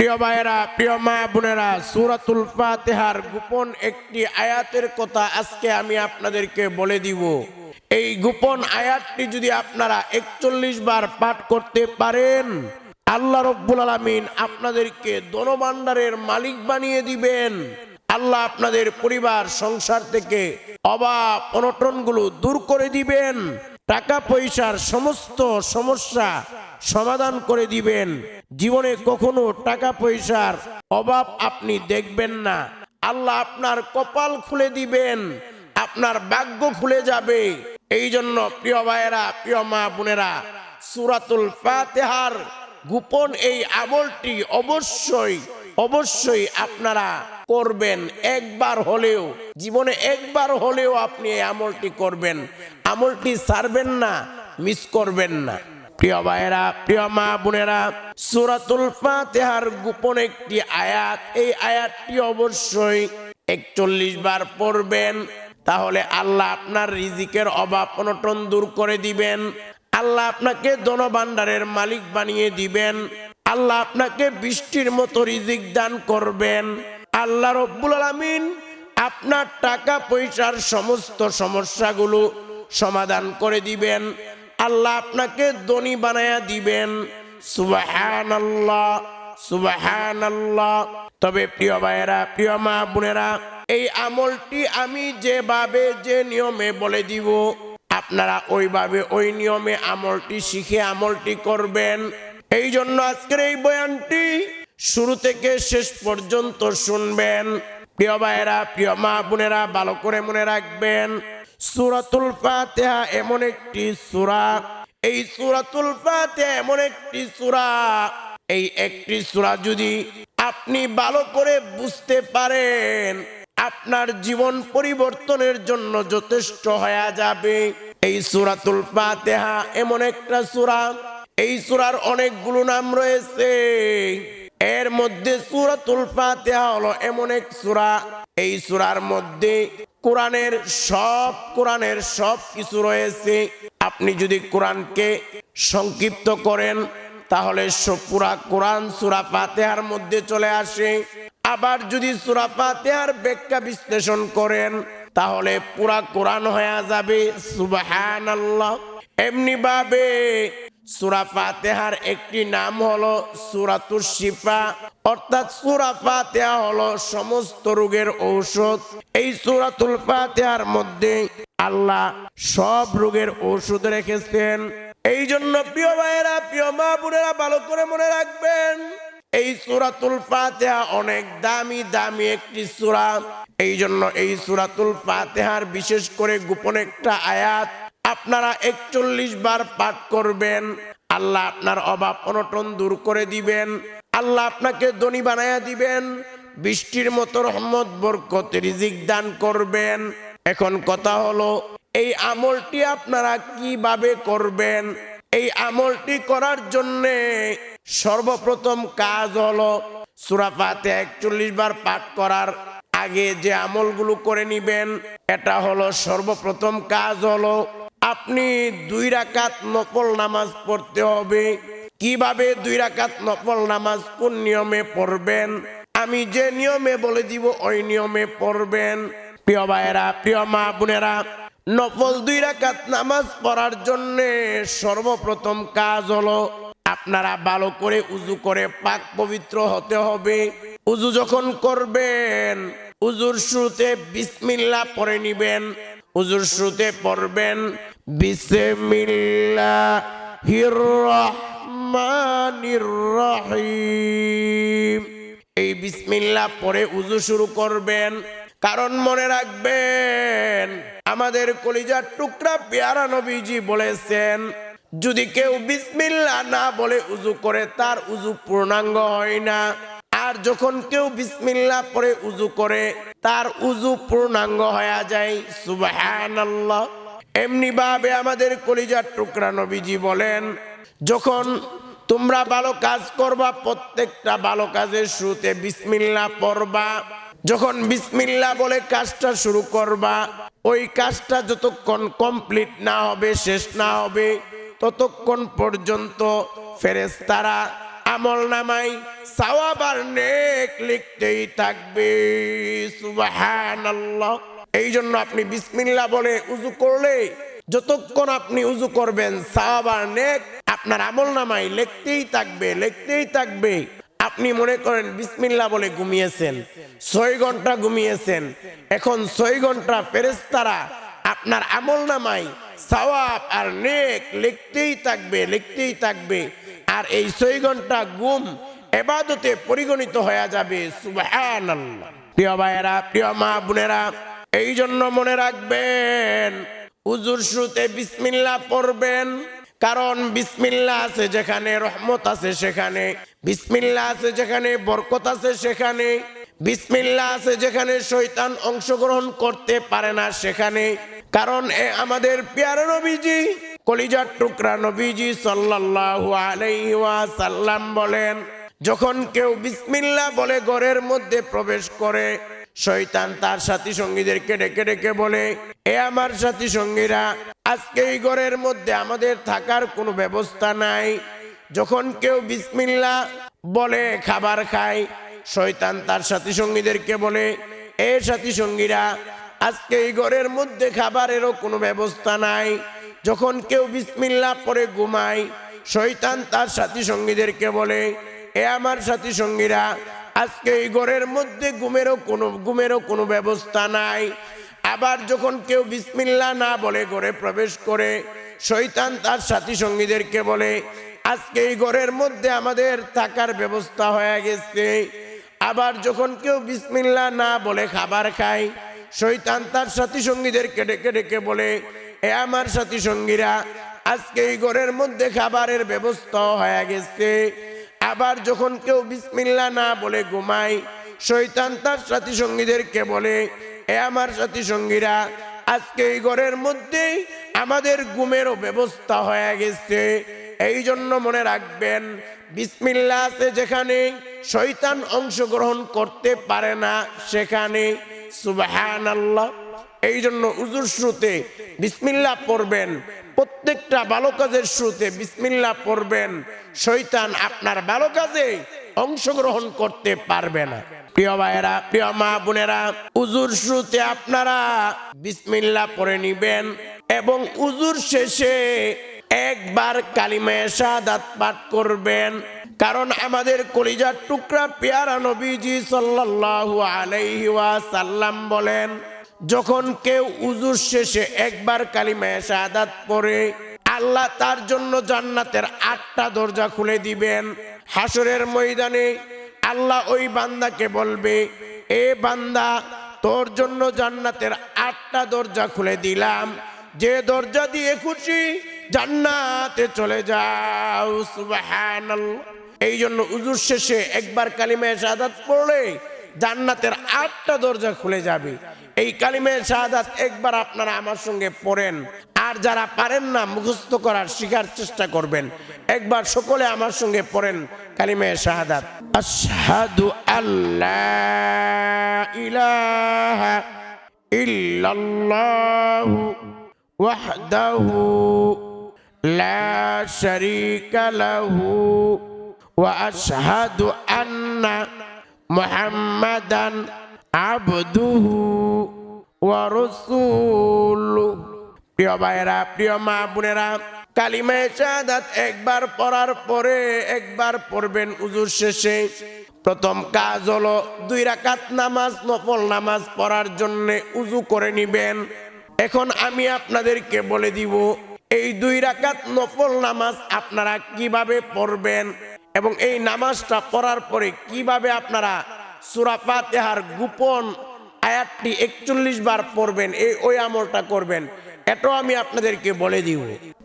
প্রিয় ভাইয়েরা, প্রিয় মা বোনেরা, সুরাতুল ফাতেহার গোপন একটি আয়াতের কথা আজকে আমি আপনাদেরকে বলে দিব। এই গোপন আয়াতটি যদি আপনারা একচল্লিশ বার পাঠ করতে পারেন, আল্লাহ রব্বুল আলমিন আপনাদেরকে দনভাণ্ডারের মালিক বানিয়ে দিবেন। আল্লাহ আপনাদের পরিবার, সংসার থেকে অভাব, অনটনগুলো দূর করে দিবেন। টাকা পয়সার সমস্ত সমস্যা সমাধান করে দিবেন। জীবনে কখনো টাকা পয়সার অভাব আপনি দেখবেন না। আল্লাহ আপনার কপাল খুলে দিবেন, আপনার ভাগ্য খুলে যাবে। এই জন্য প্রিয় ভাইয়েরা, প্রিয় মা বোনেরা, সুরাতুল ফাতেহার গোপন এই আমলটি অবশ্যই অবশ্যই আপনারা করবেন। একবার হলেও, জীবনে একবার হলেও আপনি এই আমলটি করবেন। আমলটি ছাড়বেন না, মিস করবেন না। প্রিয় ভাইয়েরা, প্রিয় মা বোনেরা, সুরাতুল ফাতেহার গোপন একটি আয়াত। এই আয়াতটি অবশ্যই একচল্লিশ বার পড়বেন, তাহলে আল্লাহ আপনার রিজিকের অভাব অনটন দূর করে দিবেন। আল্লাহ আপনাকে দনভাণ্ডারের মালিক বানিয়ে দিবেন। আল্লাহ আপনাকে বৃষ্টির মতো রিজিক দান করবেন। আল্লাহ রব্বুল আলমিন আপনার টাকা পয়সার সমস্ত সমস্যাগুলো সমাধান করে দিবেন। আল্লাহ আপনাকে ধনী বানায়া দিবেন। সুবাহান আল্লাহ সুবাহান আল্লাহ তবে প্রিয় ভাইয়েরা, প্রিয় মা বোনেরা, এই আমলটি আমি যেভাবে যে নিয়মে বলে দিব, আপনারা ওইভাবে ওই নিয়মে আমলটি শিখে আমলটি করবেন। এই জন্য আজকের এই বয়ানটি শুরু থেকে শেষ পর্যন্ত শুনবেন। প্রিয় ভাইয়েরা, প্রিয় মা বোনেরা, ভালো করে মনে রাখবেন। সুরাতুল ফাতেহা এমন একটি সুরা। এই সুরাতুল ফাতেহা এমন একটি সুরা। এই একটি সূরা যদি আপনি ভালো করে বুঝতে পারেন, আপনার জীবন পরিবর্তনের জন্য যথেষ্ট হয়ে যাবে। এই সুরাতুল ফাতেহা এমন একটা সুরা। এই সূরার অনেকগুলো নাম রয়েছে। এর মধ্যে সুরাতুল ফাতিহা হলো এমন এক সুরা। এই সূরার মধ্যে কোরআনের সব কোরআনের সব কিছু রয়েছে। আপনি যদি কোরআনকে সংক্ষিপ্ত করেন, তাহলে পুরা কোরআন সূরা ফাতিহার মধ্যে চলে আসে। আবার যদি সূরা ফাতিহার ব্যাখ্যা বিশ্লেষণ করেন, তাহলে পুরা কোরআন হয়ে যাবে। সুবহানাল্লাহ। এমনি ভাবে সুরা ফাতেহার একটি নাম হলো সুরাতুর শিফা। অর্থাৎ সুরা ফাতেহা হলো সমস্ত রোগের ঔষধ। এই সুরাতুল ফাতেহার মধ্যে আল্লাহ সব রোগের ঔষধ রেখেছেন। এই জন্য প্রিয় ভাইয়েরা, প্রিয় মা বোনেরা, ভালো করে মনে রাখবেন, এই সুরাতুল ফাতেহা অনেক দামি দামি একটি সুরা। এই জন্য এই সুরাতুল ফাতেহার বিশেষ করে গোপন একটা আয়াত আপনারা একচল্লিশ বার পাঠ করবেন। আল্লাহ আপনার অভাব অনটন দূর করে দিবেন। আল্লাহ আপনাকে ধনী বানায়া দিবেন, বৃষ্টির মতো রহমত, বরকত, রিজিক দান করবেন। এখন কথা হলো, এই আমলটি আপনারা কীভাবে করবেন? এই আমলটি করার জন্যে সর্বপ্রথম কাজ হলো সুরাফাতে একচল্লিশ বার পাঠ করার আগে যে আমলগুলো করে নিবেন, এটা হলো সর্বপ্রথম কাজ হলো, আপনি দুই রাকাত নকল নামাজ পড়তে হবে। কীভাবে দুই রাকাত নকল নামাজ কোন নিয়মে পড়বেন? আমি যে নিয়মে বলে দিব, ওই নিয়মে পড়বেন। প্রিয় ভাইয়েরা, প্রিয় মা বোনেরা, নফল দুই রাকাত নামাজ পড়ার জন্য সর্বপ্রথম কাজ হলো, আপনারা ভালো করে উজু করে পাক পবিত্র হতে হবে। উজু যখন করবেন, উজুর শুরুতে বিসমিল্লাহ পড়ে নিবেন। উজুর শুরুতে পড়বেন, বিসমিল্লাহির রহমানির রহিম। এই বিসমিল্লাহ পরে উজু শুরু করবেন। কারণ মনে রাখবেন, আমাদের কলিজার টুকরা পেয়ারা নবীজি বলেছেন, যদি কেউ বিসমিল্লাহ না বলে উজু করে, তার উজু পূর্ণাঙ্গ হয় না। আর যখন কেউ বিসমিল্লাহ পরে উজু করে, তার উজু পূর্ণাঙ্গ হয়ে যায়। সুবহানাল্লাহ। এমনি ভাবে আমাদের কলিজার টুকরা নবীজি বলেন, যখন তোমরা ভালো কাজ করবা, প্রত্যেকটা ভালো কাজের শুরুতে বিসমিল্লাহ পড়বা। যখন বিসমিল্লাহ বলে কাজটা শুরু করবা, ওই কাজটা যতক্ষণ কমপ্লিট না হবে, শেষ না হবে, ততক্ষণ পর্যন্ত ফেরেশতারা আমল নামাই সাওয়াবার নেক লিখতেই থাকবে। এই জন্য আপনি বিসমিল্লাহ বলে উজু করলে, যতক্ষণ আপনি উজু করবেন সাওয়াবার নেক আপনার আমল নামাই লিখতেই থাকবে লিখতেই থাকবে। আপনি মনে করেন, বিসমিল্লাহ বলে ঘুমিয়েছেন, ছয় ঘণ্টা ঘুমিয়েছেন। এখন ছয় ঘণ্টা ফেরেস্তারা আপনার আমল নামাই সওয়াব আর নেক লিখতেই থাকবে লিখতেই থাকবে। আর এই ছয় ঘণ্টা গুম এবাদতে পরিগণিত হয়ে যাবে প্রিয় ভাইয়েরা, প্রিয় মা বোনেরা এই জন্য মনে রাখবেন উজুর শুরুতে বিসমিল্লাহ পড়বেন কারণ বিসমিল্লাহ আছে যেখানে, রহমত আছে সেখানে বিসমিল্লাহ আছে যেখানে, বরকত আছে সেখানে বিসমিল্লাহ আছে যেখানে শৈতান অংশগ্রহণ করতে পারে না সেখানে। কারণ এ আমাদের পেয়ারা নবীজি, কলিজার টুকরা নবীজি সাল্লাল্লাহু আলাইহি ওয়াসাল্লাম বলেন, যখন কেউ বিসমিল্লাহ বলে ঘরের মধ্যে প্রবেশ করে শয়তান তার সাথী সঙ্গীদেরকে ডেকে ডেকে বলে, এ আমার সাথী সঙ্গীরা, আজকে এই ঘরের মধ্যে আমাদের থাকার কোনো ব্যবস্থা নাই। যখন কেউ বিসমিল্লা বলে, খাবার খায় শয়তান তার সাথী সঙ্গীদেরকে বলে, এ সাথী সঙ্গীরা, আজকে এই ঘরের মধ্যে খাবারেরও কোনো ব্যবস্থা নাই। যখন কেউ বিসমিল্লা পরে ঘুমায়, শয়তান তার সাথী সঙ্গীদেরকে বলে, এ আমার সাথী সঙ্গীরা আজকে এই ঘরের মধ্যে ঘুমেরও কোনো ঘুমেরও কোনো ব্যবস্থা নাই। আবার যখন কেউ বিসমিল্লা না বলে ঘরে প্রবেশ করে, শয়তান তার সাথী সঙ্গীদেরকে বলে, আজকে এই ঘরের মধ্যে আমাদের থাকার ব্যবস্থা হয়ে গেছে। আবার যখন কেউ বিসমিল্লা না বলে খাবার খায় শৈতান তার সাথী সঙ্গীদেরকে ডেকে ডেকে বলে, এ আমার সাথী সঙ্গীরা, আজকে এই ঘরের মধ্যে খাবারের ব্যবস্থা হয়ে গেছে। আবার যখন কেউ বিসমিল্লা না বলে ঘুমায় শৈতান তার সাথী সঙ্গীদেরকে বলে, এ আমার সাথী সঙ্গীরা আজকে এই ঘরের মধ্যেই আমাদের ঘুমেরও ব্যবস্থা হয়ে গেছে। এই জন্য মনে রাখবেন বিসমিল্লা আছে যেখানে শয়তান অংশগ্রহণ করতে পারে না, সেখানে সুবাহান এই জন্য উজুর শ্রুতে বিসমিল্লা পড়বেন। প্রত্যেকটা ভালো কাজের শ্রুতে বিসমিল্লা পড়বেন। শৈতান আপনার ভালো কাজে অংশগ্রহণ করতে পারবে না। প্রিয় ভাইয়েরা, প্রিয় মা বোনেরা, উজুর শ্রুতে আপনারা বিসমিল্লা পড়ে নিবেন এবং উজুর শেষে একবার কালিমায় শাহাদাত পাঠ করবেন। কারণ আমাদের কলিজার টুকরা পেয়ারা নবীজি সাল্লাল্লাহু আলাইহি ওয়াসাল্লাম বলেন যখন কেউ উজুর শেষে একবার কালিমায় শাহাদাত পড়ে, আল্লাহ তার জন্য জান্নাতের আটটা দরজা খুলে দিবেন। হাসরের ময়দানে আল্লাহ ওই বান্দাকে বলবে, এ বান্দা, তোর জন্য জান্নাতের আটটা দরজা খুলে দিলাম। যে দরজা দিয়ে খুশি, জান্নাতে চলে যাও। এই জন্য উজুর শেষে একবার কালিমায় শাহাদাত পড়লে জান্নাতের আটটা দরজা খুলে যাবে। এই কালিমে শাহাদাত একবার আপনারা আমার সঙ্গে পড়েন। আর যারা পারেন না, মুখস্থ করার শিকার চেষ্টা করবেন। একবার সকলে আমার সঙ্গে পড়েন কালিমে শাহাদাত। আশহাদু আল্লাহ ইলাহা ইল্লাল্লাহু ওয়াহদাহু লা শারীকা লাহু ওয়া আশহাদু আন্না মুহাম্মাদান আবদুহু ওয়া রাসূলু প্রিয় ভাইরা প্রিয় মা বোনেরা কালিমায় শাহাদাত একবার পড়ার পরে একবার পড়বেন উজুর শেষে। প্রথম কাজ হলো দুই রাকাত নামাজ, নফল নামাজ পড়ার জন্য উজু করে নিবেন। এখন আমি আপনাদেরকে বলে দিব, এই দুই রাকাত নফল নামাজ আপনারা কীভাবে পড়বেন এবং এই নামাজটা পড়ার পরে কীভাবে আপনারা সুরা ফাতেহার গোপন আয়াতটি একচল্লিশ বার পড়বেন, এই ওই আমলটা করবেন। এটাও আমি আপনাদেরকে বলে দিব।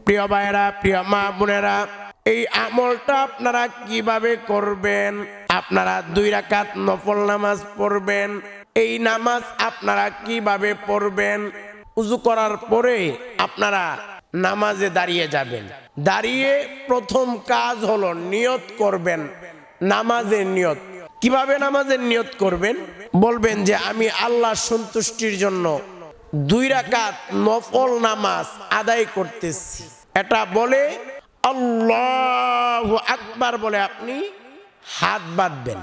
প্রিয় ভাইয়েরা, প্রিয় মা বোনেরা, এই আমলটা আপনারা কীভাবে করবেন? আপনারা দুই রাকাত নফল নামাজ পড়বেন। এই নামাজ আপনারা কীভাবে পড়বেন? উজু করার পরে আপনারা নামাজে দাঁড়িয়ে যাবেন। দাঁড়িয়ে প্রথম কাজ হলো নিয়ত করবেন। নামাজের নিয়ত। কীভাবে নামাজের নিয়ত করবেন? বলবেন যে আমি আল্লাহ সন্তুষ্টির জন্য দুই রাকাত নফল নামাজ আদায় করতেছি। এটা বলে আল্লাহ আকবার বলে আপনি হাত বাঁধবেন।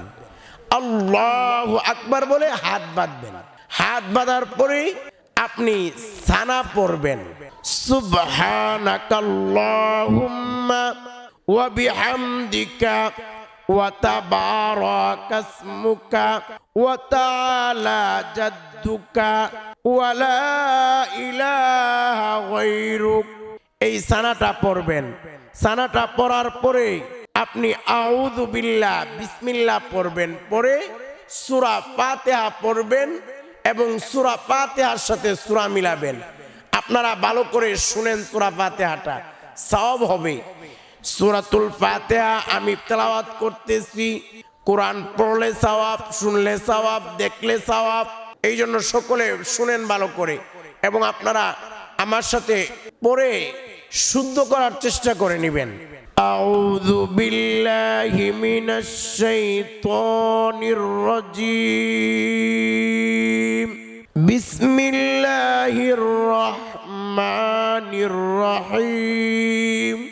আল্লাহ আকবার বলে হাত বাঁধবেন। হাত বাঁধার পরে আপনি সানা পড়বেন। সুবহানাকাল্লাহুম্মা ওয়া বিহামদিকা ওয়া তাআলা জাদ্দুকা ওয়া লা ইলাহা গায়রুক এই সানাটা পড়বেন। সানাটা পড়ার পরে আপনি আউযু বিল্লাহ, বিসমিল্লাহ পড়বেন। পরে সূরা ফাতিহা পড়বেন এবং সূরা ফাতিহার সাথে সূরা মিলাবেন। আপনারা ভালো করে শুনেন সূরা ফাতিহাটা। সওয়াব হবে। সূরাতুল ফাতিহা আমি তেলাওয়াত করতেছি কোরআন পড়লে সওয়াব শুনলে সওয়াব দেখলে সওয়াব এই জন্য সকলে শুনেন ভালো করে এবং আপনারা আমার সাথে পড়ে শুদ্ধ করার চেষ্টা করে নেবেন أعوذ بالله من الشيطان الرجيم بسم الله الرحمن الرحيم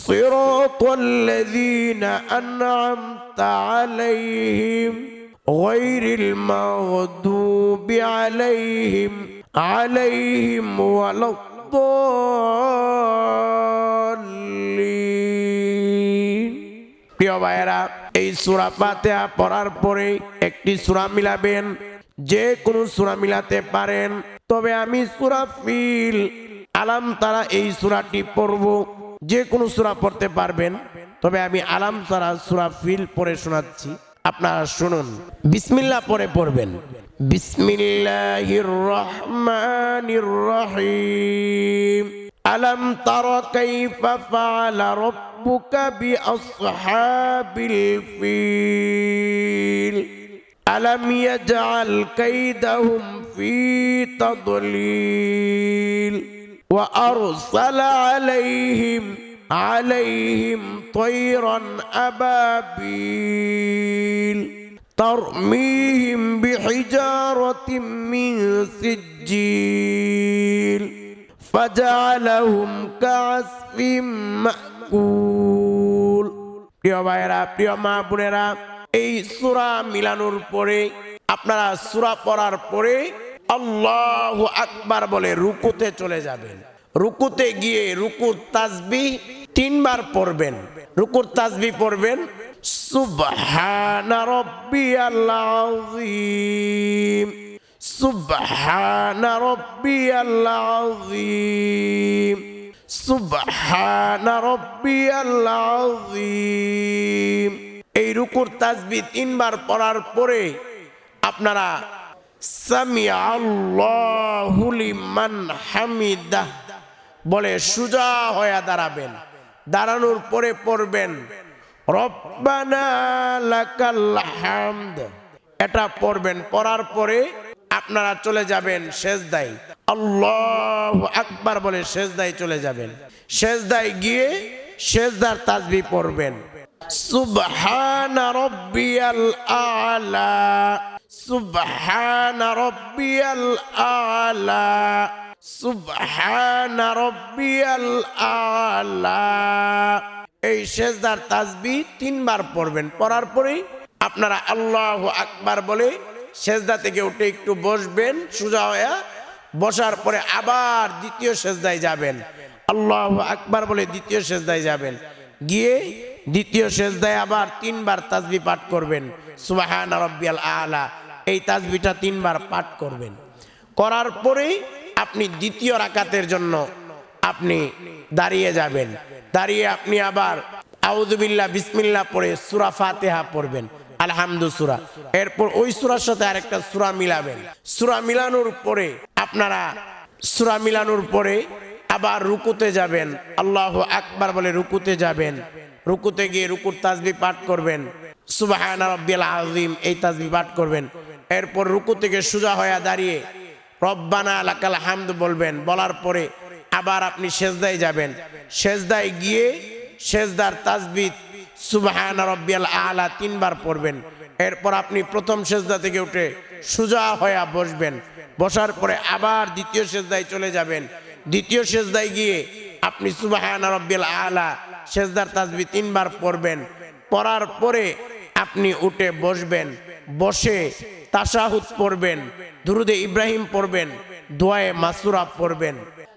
صراط الذين أنعمت عليهم غير المغضوب عليهم عليهم ولا الضالين প্রিয় ভাইয়েরা এই সূরা ফাতিহা পড়ার পরে একটি সূরা মিলাবেন যে কোনো সূরা মিলাতে পারেন তবে আমি সূরা ফিল আলাম তারা এই সূরাটি পড়ব যে কোনো সুরা পড়তে পারবেন। তবে আমি আলাম সারা সুরা ফিল পরে শোনাচ্ছি। আপনারা শুনুন। বিসমিল্লা পরে পড়বেন। বিসমিল্লাহির রহমানির রহিম আলাম তারা কাইফা ফাআলা রাব্বুকা বিআসহাবিল ফিল। আলাম ইয়াজআল কাইদাহুম ফি তাদলিল। وأرسل عليهم عليهم طيرا أبابيل ترميهم بحجارة من سجيل فجعلهم كعصف مأكول প্রিয় ভাইয়েরা প্রিয় মা বোনেরা এই সূরা মিলানোর পরে আপনারা সূরা পড়ার পরে আল্লাহ আকবার বলে রুকুতে চলে যাবেন। রুকুতে গিয়ে রুকুর তাজবি তিনবার পড়বেন। রুকুর তাজবি পড়বেন, সুবহানা রাব্বিয়াল আযীম সুবহানা রাব্বিয়াল আযীম সুবহানা রাব্বিয়াল আযীম এই রুকুর তাজবি তিনবার পড়ার পরে আপনারা সামি আল্লাহু লিমান হামিদাহ। বলে, সুজা হয়ে দাঁড়াবেন, দাঁড়ানোর পরে পড়বেন। এটা পড়বেন, পড়ার পরে আপনারা চলে যাবেন শেষদাই আল্লাহ আকবার বলে শেষদাই চলে যাবেন। শেষদাই গিয়ে শেষদার তাজবি পড়বেন। সুবহান রব্বিয়াল আলা। সুবহান রব্বিয়াল আলা, সুবহান রব্বিয়াল আলা। এই শেষদার তাজবি তিনবার পড়বেন, পড়ার পরেই আপনারা আল্লাহ আকবার বলে সেজদা থেকে উঠে একটু বসবেন, সোজা হয়ে বসার পরে আবার দ্বিতীয় সেজদায় যাবেন। আল্লাহ আকবার বলে দ্বিতীয় সেজদায় যাবেন। গিয়ে দ্বিতীয় সেজদায় আবার তিনবার তাজবি পাঠ করবেন। সুবাহান রব্বিয়াল আলা। এই তাজবিটা তিনবার পাঠ করবেন। করার পরেই আপনি দ্বিতীয় রাকাতের জন্য আপনি দাঁড়িয়ে যাবেন। দাঁড়িয়ে আপনি আবার আউদুবিল্লাহ বিসমিল্লাহ পড়ে সুরা ফাতেহা পড়বেন, আলহামদু সুরা। এরপর ওই সুরার সাথে আরেকটা সুরা মিলাবেন। সুরা মিলানোর পরে আপনারা, সুরা মিলানোর পরে আবার রুকুতে যাবেন। আল্লাহ আকবার বলে রুকুতে যাবেন। রুকুতে গিয়ে রুকুর তাজবি পাঠ করবেন। রব্বিল আজিম এই তাজবি পাঠ করবেন। এরপর রুকু থেকে সোজা হয়ে দাঁড়িয়ে রব্বানা লাকাল হামদ বলবেন, বলার পরে আবার আপনি সেজদায় যাবেন। সেজদায় গিয়ে সেজদার তাজবিদ সুবাহান রব্বিয়াল আলা তিনবার পড়বেন। এরপর আপনি প্রথম সেজদা থেকে উঠে সোজা হয়ে বসবেন। বসার পরে আবার দ্বিতীয় সেজদায় চলে যাবেন। দ্বিতীয় সেজদায় গিয়ে আপনি সুবাহান রব্বিয়াল আলা সেজদার তাজবি তিনবার পড়বেন। পড়ার পরে আপনি উঠে বসবেন। বসে তাসাহুদ পড়বেন দুরুদে ইব্রাহিম পড়বেন দোয়ায়ে মাসুরা পড়বেন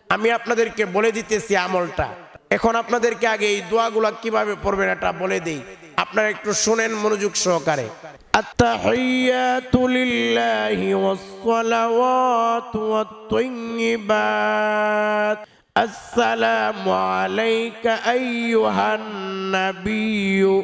আমি আপনাদেরকে বলে দিতেছি আমলটা এখন আপনাদেরকে আগে এই দোয়াগুলা কিভাবে পড়বেন এটা বলে দেই আপনারা একটু শোনেন মনোযোগ সহকারে التحيات لله والصلوات والطيبات السلام عليك أيها النبي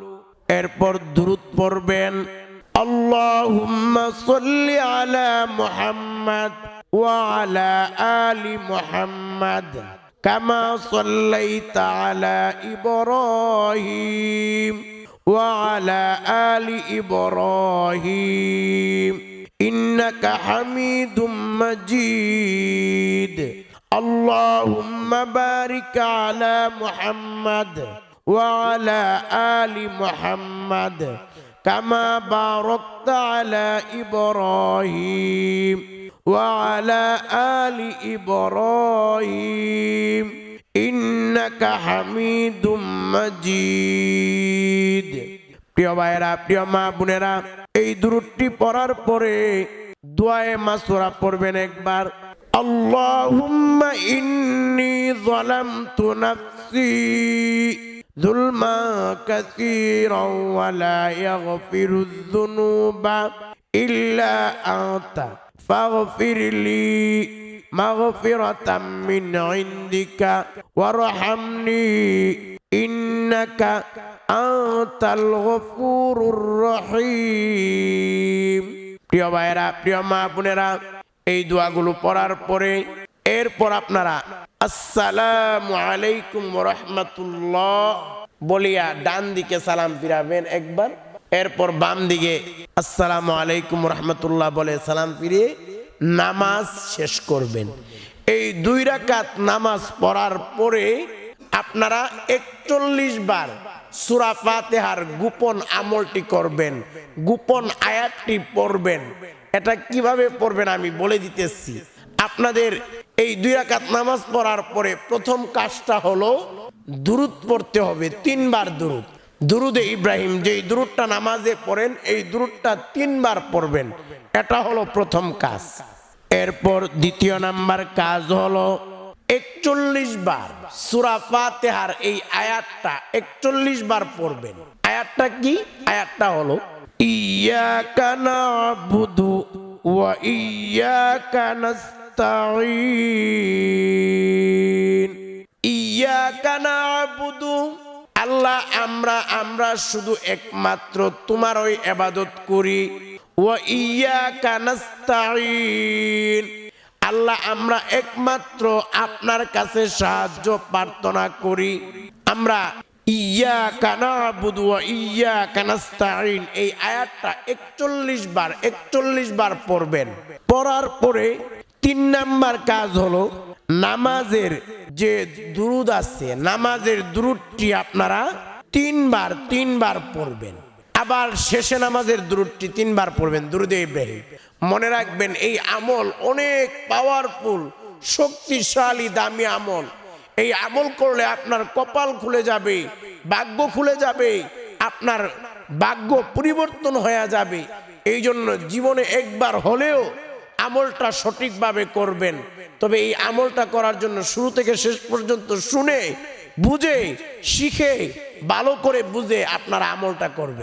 এরপর দ্রুত পড়বেন اللهم صل على محمد وعلى آل محمد كما صليت على إبراهيم وعلى آل إبراهيم إنك حميد مجيد اللهم بارك على محمد وعلى آل محمد كما باركت على إبراهيم وعلى آل إبراهيم إنك حميد مجيد প্রিয় ভাইয়েরা প্রিয় মা বোনেরা এই দূরটি পড়ার পরে দোয়ায়ে মাসুরা পড়বেন একবার আল্লাহুম্মা ইন্নী যালামতু নাফসি ظلما كثيرا ولا يغفر الذنوب إلا أنت فاغفر لي مغفرة من عندك وارحمني إنك أنت الغفور الرحيم প্রিয় ভাইয়েরা প্রিয় মা বোনেরা এই দোয়াগুলো পড়ার পরে এরপর আপনারা আসসালামু আলাইকুম রহমতুল্লাহ বলিয়া ডান দিকে সালাম ফিরাবেন একবার, এরপর বাম দিকে আসসালামু আলাইকুম রহমতুল্লাহ বলে সালাম ফিরিয়ে নামাজ শেষ করবেন। এই দুই রাকাত নামাজ পড়ার পরে আপনারা একচল্লিশ বার সুরা ফাতেহার গোপন আমলটি করবেন, গোপন আয়াতটি পড়বেন। এটা কীভাবে পড়বেন আমি বলে দিতেছি। আপনাদের এই দুই রাকাত নামাজ পড়ার পরে প্রথম কাজটা হলো দুরুদ পড়তে হবে, তিনবার দুরুদ। দুরুদে ইব্রাহিম যেই দুরুদটা নামাজে পড়েন, এই দুরুদটা তিনবার পড়বেন। এটা হলো প্রথম কাজ। এরপর দ্বিতীয় নাম্বার কাজ হলো একচল্লিশ বার সুরা ফাতেহার এই আয়াতটা একচল্লিশ বার পড়বেন। আয়াতটা কি? আয়াতটা হলো ইয়াকা নাবুদু ওয়া ইয়াকা আল্লাহ, আমরা আমরা শুধু একমাত্র তোমার ওই এবাদত করি। ওয়া ইয়াকা নাস্তাঈন। আল্লাহ, আমরা একমাত্র আপনার কাছে সাহায্য, প্রার্থনা করি। আমরা ইয়া কানা বুধু ইয়া কানাস্তাইন এই আয়াতটা একচল্লিশ বার একচল্লিশ বার পড়বেন। পড়ার পরে তিন নাম্বার কাজ হলো নামাজের যে দুরুদ আছে, নামাজের দুরুদটি আপনারা তিনবার তিনবার পড়বেন। আবার শেষে নামাজের দুরুদটি তিনবার পড়বেন, দুরুদে ইব্রাহিম। মনে রাখবেন, এই আমল অনেক পাওয়ারফুল শক্তিশালী, দামি আমল। এই আমল করলে আপনার কপাল খুলে যাবে, ভাগ্য খুলে যাবে, আপনার ভাগ্য পরিবর্তন হয়ে যাবে। এই জন্য জীবনে একবার হলেও আমলটা সঠিকভাবে করবেন। তবে এই আমলটা করার জন্য শুরু থেকে শেষ পর্যন্ত শুনে, বুঝে, শিখে, ভালো করে বুঝে আপনারা আমলটা করবেন।